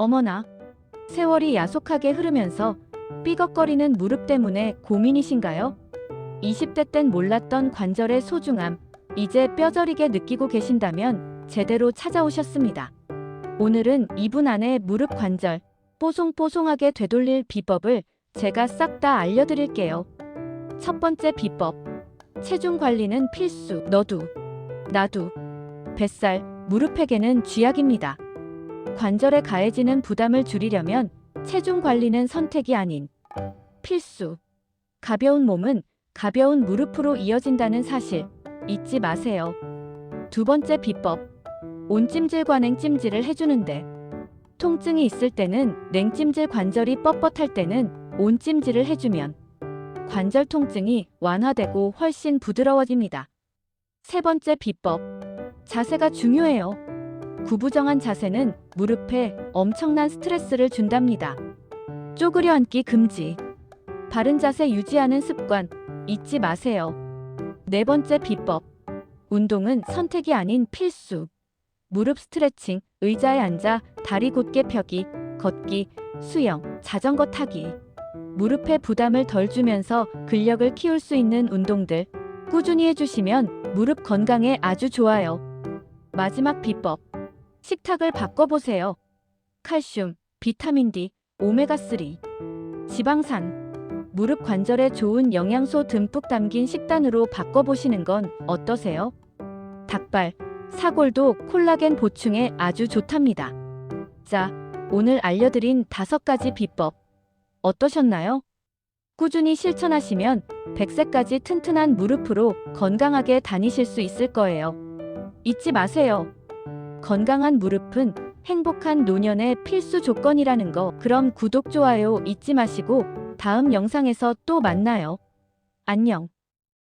어머나. 세월이 야속하게 흐르면서 삐걱거리는 무릎 때문에 고민이신가요? 20대 땐 몰랐던 관절의 소중함, 이제 뼈저리게 느끼고 계신다면 제대로 찾아오셨습니다. 오늘은 2분 안에 무릎 관절, 뽀송뽀송하게 되돌릴 비법을 제가 싹 다 알려드릴게요. 첫 번째 비법. 체중 관리는 필수. 너도, 나도. 뱃살, 무릎에게는 쥐약입니다. 관절에 가해지는 부담을 줄이려면 체중 관리는 선택이 아닌 필수. 가벼운 몸은 가벼운 무릎으로 이어진다는 사실 잊지 마세요. 두 번째 비법. 온찜질과 냉찜질을 해주는데 통증이 있을 때는 냉찜질 관절이 뻣뻣할 때는 온찜질을 해주면 관절 통증이 완화되고 훨씬 부드러워집니다. 세 번째 비법. 자세가 중요해요. 구부정한 자세는 무릎에 엄청난 스트레스를 준답니다. 쪼그려 앉기 금지. 바른 자세 유지하는 습관 잊지 마세요. 네 번째 비법. 운동은 선택이 아닌 필수. 무릎 스트레칭, 의자에 앉아 다리 곧게 펴기, 걷기, 수영, 자전거 타기. 무릎에 부담을 덜 주면서 근력을 키울 수 있는 운동들 꾸준히 해주시면 무릎 건강에 아주 좋아요. 마지막 비법. 식탁을 바꿔보세요. 칼슘, 비타민 D, 오메가3, 지방산, 무릎 관절에 좋은 영양소 듬뿍 담긴 식단으로 바꿔보시는 건 어떠세요? 닭발, 사골도 콜라겐 보충에 아주 좋답니다. 자, 오늘 알려드린 다섯 가지 비법. 어떠셨나요? 꾸준히 실천하시면 100세까지 튼튼한 무릎으로 건강하게 다니실 수 있을 거예요. 잊지 마세요. 건강한 무릎은 행복한 노년의 필수 조건이라는 거. 그럼 구독, 좋아요 잊지 마시고 다음 영상에서 또 만나요. 안녕.